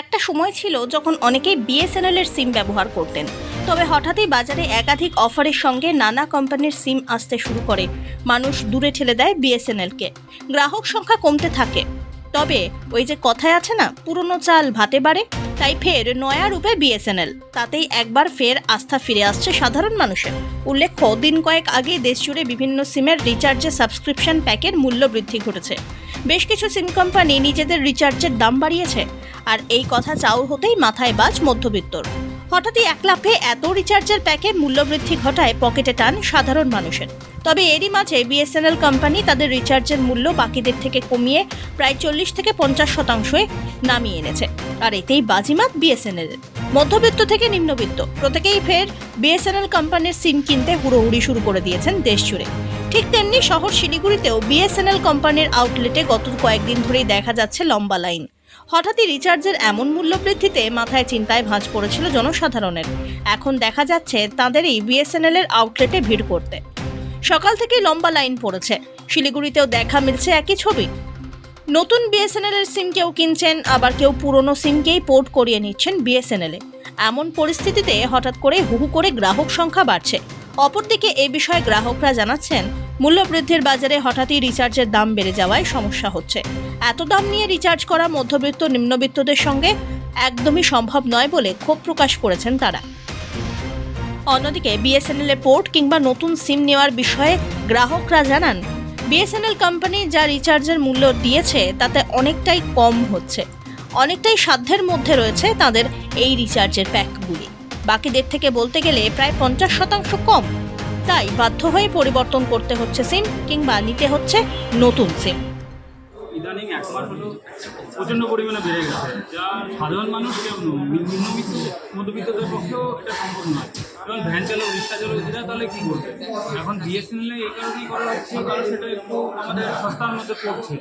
একটা সময় ছিল যখন অনেকেই বিএসএনএলের সিম ব্যবহার করতেন। তবে হঠাৎই বাজারে একাধিক অফারের সঙ্গে নানা কোম্পানির সিম আসতে শুরু করে। মানুষ দূরে ঠেলে দেয় বিএসএনএলকে গ্রাহক সংখ্যা কমতে থাকে। তবে ওই যে কথায় আছে না, পুরনো চাল ভাতে বাড়ে, তাই ফের নয়া রূপে বিএসএনএল। তাতেই একবার ফের আস্থা ফিরে আসছে সাধারণ মানুষের। উল্লেখ্য দিন কয়েক আগে দেশজুড়ে বিভিন্ন সিমের রিচার্জে সাবস্ক্রিপশন প্যাকের মূল্য বৃদ্ধি ঘটেছে। বেশ কিছু সিম কোম্পানি নিজেদের রিচার্জের দাম বাড়িয়েছে। আর এই কথা চাউর হতেই মাথায় বাজ মধ্যবিত্তর। হঠাৎই এক লাফে এত রিচার্জের প্যাকের মূল্যবৃদ্ধি ঘটায় পকেটে টান সাধারণ মানুষের। তবে এরই মাঝে বিএসএনএল কোম্পানি তাদের রিচার্জের মূল্য বাকিদের থেকে কমিয়ে প্রায় চল্লিশ থেকে পঞ্চাশ শতাংশে নামিয়ে এনেছে। আর এতেই বাজিমাত বিএসএনএল মধ্যবিত্ত থেকে নিম্নবিত্ত, প্রত্যেকেই ফের বিএসএনএল কোম্পানির সিম কিনতে হুড়োহুড়ি শুরু করে দিয়েছেন দেশ জুড়ে। ঠিক তেমনি শহর শিলিগুড়িতেও বিএসএনএল কোম্পানির আউটলেটে গত কয়েকদিন ধরেই দেখা যাচ্ছে লম্বা লাইন হঠাৎই রিচার্জের এমন মূল্য বৃদ্ধিতে মাথায় চিন্তায় ভাঁজ পড়েছিল জনসাধারণের। এখন দেখা যাচ্ছে তাঁদেরই বিএসএনএল এর আউটলেটে ভিড় করতে। সকাল থেকেই লম্বা লাইন পড়েছে। শিলিগুড়িতেও দেখা মিলছে একই ছবি। নতুন বিএসএনএল এর সিম কেউ কিনছেন, আবার কেউ পুরনো সিমকেই পোর্ট করিয়ে নিচ্ছেন বিএসএনএল। এ এমন পরিস্থিতিতে হঠাৎ করে হুহু করে গ্রাহক সংখ্যা বাড়ছে। অপরদিকে এ বিষয়ে গ্রাহকরা জানাচ্ছেন মূল্যবৃদ্ধির বাজারে হঠাৎই রিচার্জের দাম বেড়ে যাওয়ায় সমস্যা হচ্ছে। এত দাম নিয়ে রিচার্জ করা মধ্যবিত্ত, নিম্নবিত্তদের সঙ্গে একদমই সম্ভব নয় বলে ক্ষোভ প্রকাশ করেছেন তারা। অন্যদিকে বিএসএনএল এর পোর্ট কিংবা নতুন সিম নেওয়ার বিষয়ে গ্রাহকরা জানান, বিএসএনএল কোম্পানি যা রিচার্জের মূল্য দিয়েছে তাতে অনেকটাই কম হচ্ছে। অনেকটাই সাধ্যের মধ্যে রয়েছে তাদের এই রিচার্জের প্যাকগুলি। বাকিদের থেকে বলতে গেলে প্রায় পঞ্চাশ শতাংশ কম। তাই বাধ্য হয়ে পরিবর্তন করতে হচ্ছে সিম কিংবা নিতে হচ্ছে নতুন সিম। ইদানিং এক মাস হলো প্রচণ্ড পরিমাণে বেড়ে গেছে। যা সাধারণ মানুষ নিম্নবিত্ত মধ্যবিত্তদের পক্ষেও এটা সম্ভব নয়। যেমন ভ্যান চালক, রিক্সা চালক, এরা তাহলে কী করবে? এখন বিএসএনএল এই কারণেই করা হচ্ছে, কারণ সেটা একটু আমাদের সস্তার মধ্যে পড়ছে।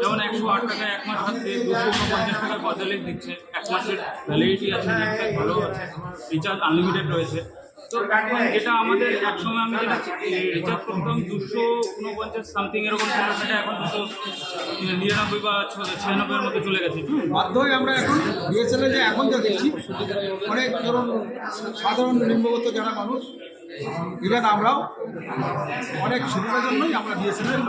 যেমন একশো আট টাকা এক মাস থাকছে, দুশো উনপঞ্চাশ টাকার পঁয়তাল্লিশ দিচ্ছে। এক মাসের ভ্যালিডিটি আছে নেটপ্যাক ভালো আছে। রিচার্জ আনলিমিটেড রয়েছে। যেটা আমাদের এক সময় আমি যেটা রিচার্জ করতাম দুশো উনপঞ্চাশ সামথিং এরকম ছিল সেটা এখন দুশো নিরানব্বই বা ছিয়ানব্বইয়ের মধ্যে চলে গেছে। বাধ্য হয়ে আমরা এখন বিএসএনএল যে এখন যা দেখছি, অনেক ধরুন সাধারণ নিম্নগত যারা মানুষ, ইভেন আমরাও, অনেক সুবিধার জন্যই আমরা বিএসএনএল